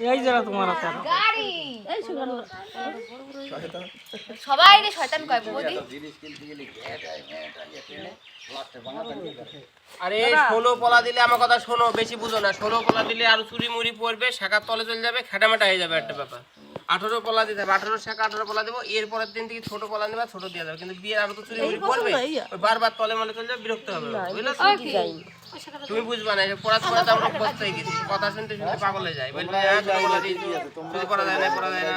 এই যারা তোমার আছে গাড়ি। সবাই রে শয়তান কয় বৌদি? আরে ষোলো পলা দিলে আমার কথা শোনো বেশি বুঝো না। ষোলো পলা দিলে আরও চুরি মুড়ি পড়বে শাখার তলে চলে যাবে খেটামেটা হয়ে যাবে একটা ব্যাপার। আঠারো পলা দিতে হবে আঠারো শাখা আঠারো পলা দেবো এর পরের দিন থেকে ছোট পলা নেবা ছোট দিয়ে যাবে। কিন্তু বিয়ের আগে তো চুরি মুড়ি পড়বে। বারবার তলে মলে চলে যাবে বিরক্ত হবে। বুঝলে তো? তুমি বুঝবা না পড়া পড়াতে পড়াতে আমরা অভ্যস্ত হয়ে গেছি। কথা শুনতে শুনতে পাগল হয়ে যায়। বলবে হ্যাঁ যদি পড়া যায় না পড়া যায় না।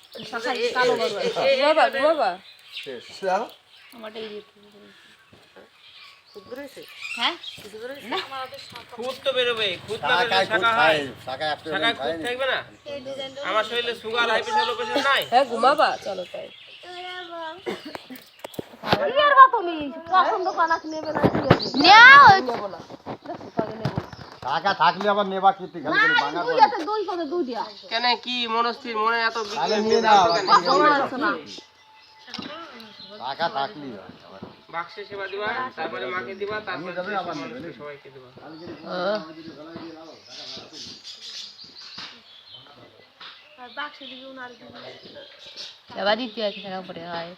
না। না? আমার শরীরে sugar high pressure low pressure নাই। হ্যাঁ ঘুমাবা চলো তাই। নেও। টাকা থাকলে আবার নেবা কি খালি খালি ভাঙা করে। কেন কি মনস্থির মনে এত তাহলে নিয়ে নাও টাকা আবার। বাক্সে সেবা দিবা তারপরে মাকে দিবা তারপরে যাবে আবার নেবে। সবাইকে দিবা। এবার দিতে হয় টাকা পরে হয়।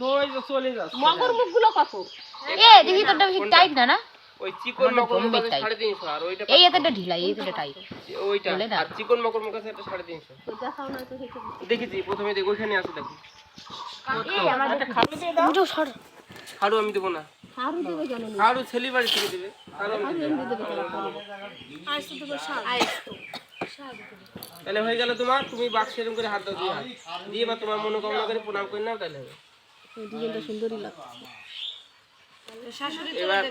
দই তো চলে যাচ্ছে। এ দেখি তোরটা বেশি টাইট না না? ওই চিকন মকর মুখ আছে। সাড়ে তিনশো আর ওইটা এই এতটা ঢিলা এই এতটা টাইট ওইটা আর চিকন মকর মুখ আছে একটা সাড়ে তিনশো। দেখেছি প্রথমে দেখো ওইখানে আছে দেখো। হাড়ু আমি দেবো না। হাড়ু ছেলে বাড়ি থেকে দেবে। হাড়ু আমি দেবো না। তাহলে হয়ে গেল তোমার তুমি বাক্স এরকম করে হাত দাও দিয়ে দিয়ে বা তোমার মনোকামনা করে প্রণাম করে নাও তাহলে হবে এবার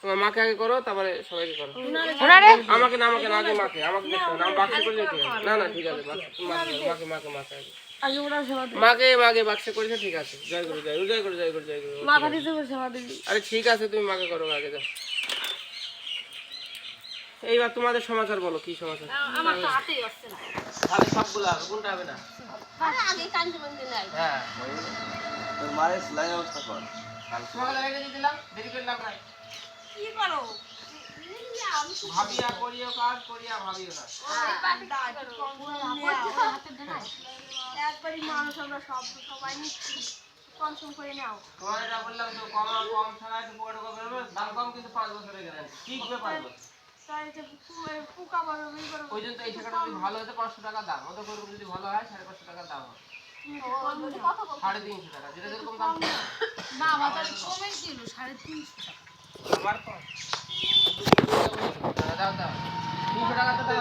তোমার মাকে আগে করো তারপরে সবাইকে করো। ওনারে আমাকে না আমাকে না আগে মাকে আমাকে না বাক্সে ঠিক না না ঠিক আছে মাকে মাকে মাকে মাকে আগে। মাকে মাকে বাক্সে করেছে ঠিক আছে। জয় গুরু জয় গুরু জয় গুরু জয় গুরু জয় গুরু। আরে ঠিক আছে তুমি মাকে করো আগে যাও। এইবার তোমাদের সমাচার বলো কি সমাচার? তাহলে সবগুলো কোনটা হবে না? হ্যাঁ। তোর মায়ের সেলাই ব্যবস্থা কর। তোমাকে দিয়ে দিলাম দেরি করলাম না। ভাবিয়া করিও কাজ করিয়া ভাবিও না। তোমার এটা বললাম তো কম কম ছাড়া একটু পকেটে কম দাম কম কিন্তু পাঁচ বছরের গ্যারান্টি টিকবে পাঁচ বছর? ওই জন্য এই টাকাটা যদি ভালো হতো পাঁচশো টাকা দাম। ওদের করব যদি ভালো হয় সাড়ে পাঁচশো টাকা দাম হবে। সাড়ে তিনশো টাকা যেটা যেরকম দাম আমার তো দাও দাও তিনশো টাকা তো দাও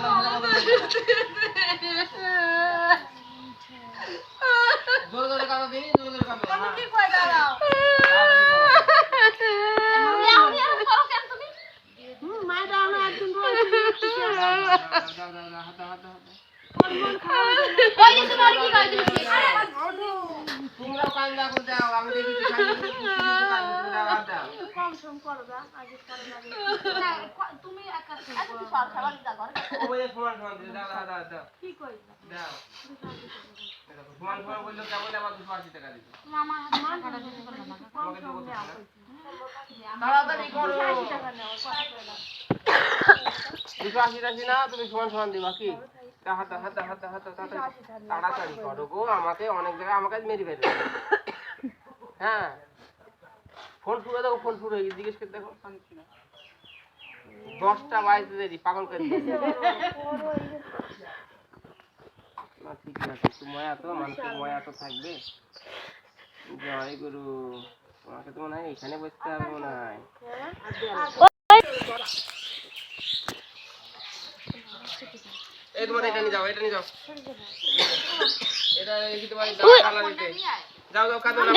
জোরে জোরে কাঁদো দিই জোরে জোরে কাঁদো হ্যাঁ। তাড়াতাড়ি করো। দাও, দাও, দাও, দাও, হাত দাও, হাত দাও, হাত দাও। তোমরাও কান্দা করে দাও আমি দেখি কান্দা করে দাও হাত দাও ও বলে সমান সমান দিতে দাও দাও দাও দাও দাও দেখো, সমান সমান বললে কেমন আবার দুশো আশি টাকা দিতে। তোমাকে দেবো তো, হ্যাঁ? তাড়াতাড়ি করো দুশো আশি টাশি না তুমি সমান সমান দিবা কি? তাড়াতাড়ি করো গো আমাকে অনেক জায়গায় আমাকে মেরে ফেলবে। হ্যাঁ। ফোন শুরু দেখো ফোন গেছে। জিজ্ঞেস করে দেখো। দশটা বাজতে দেরি পাগল করে না ঠিক আছে তোমায় এত মানুষের ময়া তো থাকবে। জয় গুরু। তোমাকে তো মনে হয় এখানে বসতে হবে মনে হয়। এই তোমার এটা নিয়ে যাও এটা নিয়ে যাও। এটা রেখে তোমার যাও। যাও যাও কাঁদো না